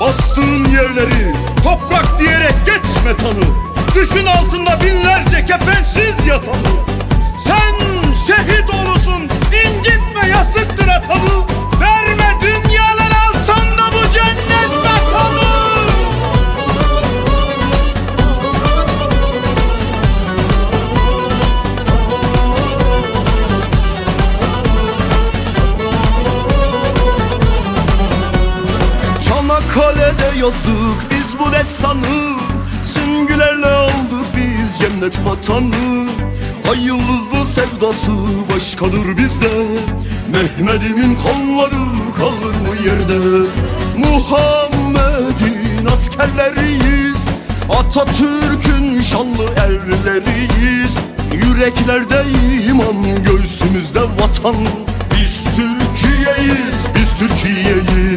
Bastığın yerleri toprak diyerek geçme tanı. Düşün altında binlerce kefensiz yatanı. Sen şehit olursun incitme yazıktır atanı yazdık biz bu destanı. Süngülerle aldık biz cennet vatanı. Ay yıldızlı sevdası başkadır bizde. Mehmet'imin kanları kalır mı yerde. Muhammed'in askerleriyiz. Atatürk'ün şanlı erleriyiz Yüreklerde iman göğsümüzde vatan. Biz Türkiye'yiz, biz Türkiye'yiz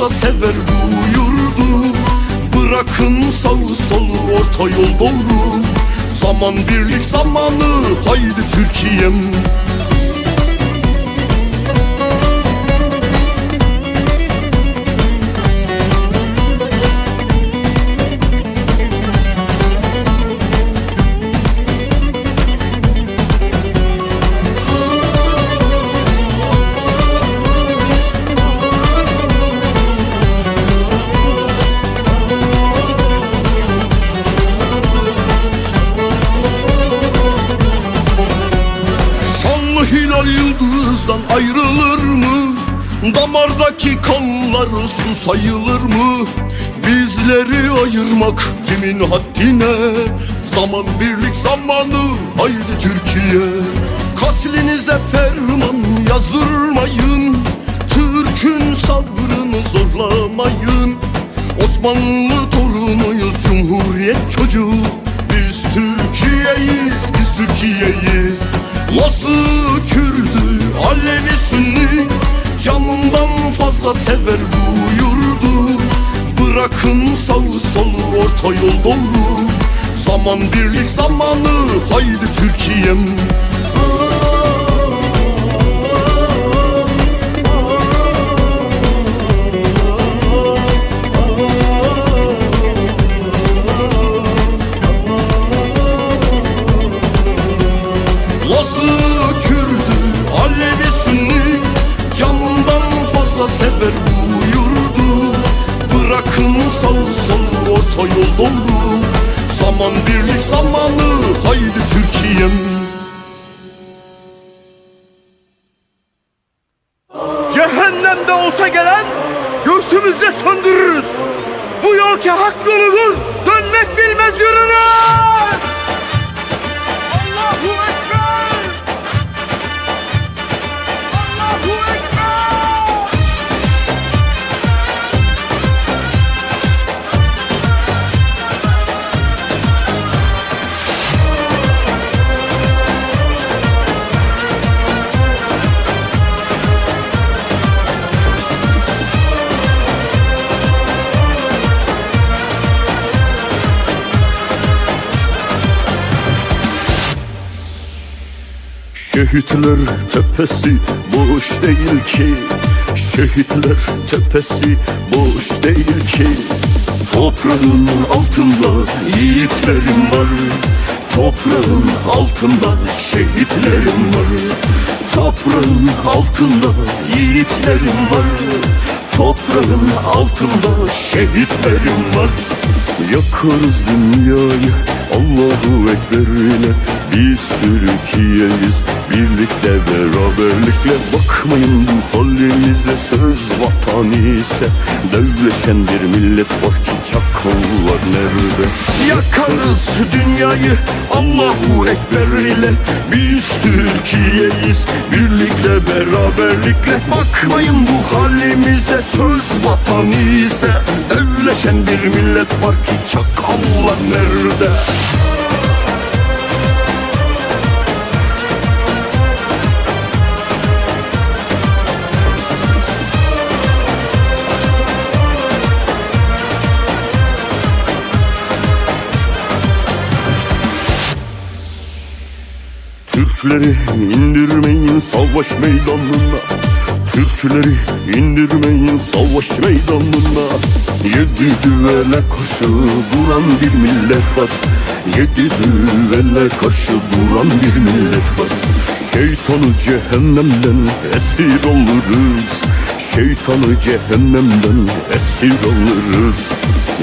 fazla sever bu yurdu Bırakın sağı solu orta yol doğru. Zaman birlik zamanı haydi Türkiye'm yıldızdan ayrılır mı? Damardaki kanlar su sayılır mı? Bizleri ayırmak kimin haddine? Zaman birlik zamanı haydi Türkiye Katlinize ferman yazdırmayın Türk'ün sabrını zorlamayın Osmanlı Fazla sever bu yurdu Bırakın sağı solu orta yol doğru Zaman birlik zamanı haydi Türkiye'm Cehennemde olsa gelen göğsümüzde söndürürüz Bu yol ki haklı olur dönmek bilmez yürürüz Allahu Ekber! Şehitler tepesi boş değil ki. Şehitler tepesi boş değil ki. Toprağın altında yiğitlerim var. Toprağın altında şehitlerim var. Toprağın altında yiğitlerim var Toprağın altında şehitlerim var. Yakarız dünyayı Allahu Ekber ile Biz Türkiye'yiz Birlikte beraberlikle. Bakmayın bu halimize Söz vatan ise Devleşen bir millet var ki Çakallar nerede? Yakarız dünyayı Allahu Ekber ile. Biz Türkiye'yiz Birlikte beraberlikle. Bakmayın bu halimize Söz vatan ise Devleşen bir millet var ki Çakallar nerede Türkleri indirmeyin savaş meydanına. Türkleri indirmeyin savaş meydanına. Yedi düvele karşı duran bir millet var. Yedi düvele karşı duran bir millet var. Şeytanı cehennemden esir oluruz Şeytanı cehennemden esir alırız.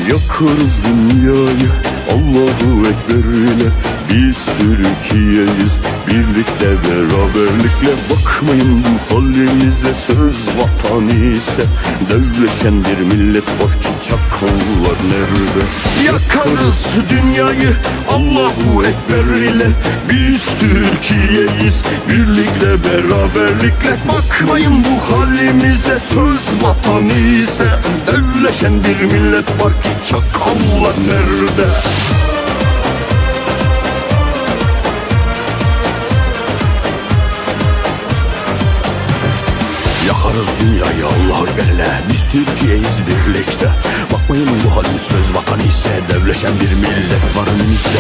Yakarız dünyayı Allahu Ekber ile Biz Türkiye'yiz. Birlikte beraberlikle Bakmayın bu halimize. Söz vatan ise Devleşen bir millet. Var ki Çakallar nerede? Yakarız dünyayı Allahu Ekber ile Biz Türkiye'yiz. Birlikte beraberlikle Bakmayın bu halimize. Söz vatan ise Devleşen bir millet. Var ki Çakallar nerede Yakarız dünyayı Allah Ekber'le Biz Türkiye'yiz birlikte. Bakmayın bu halimiz söz vatan ise Devleşen bir millet var önümüzde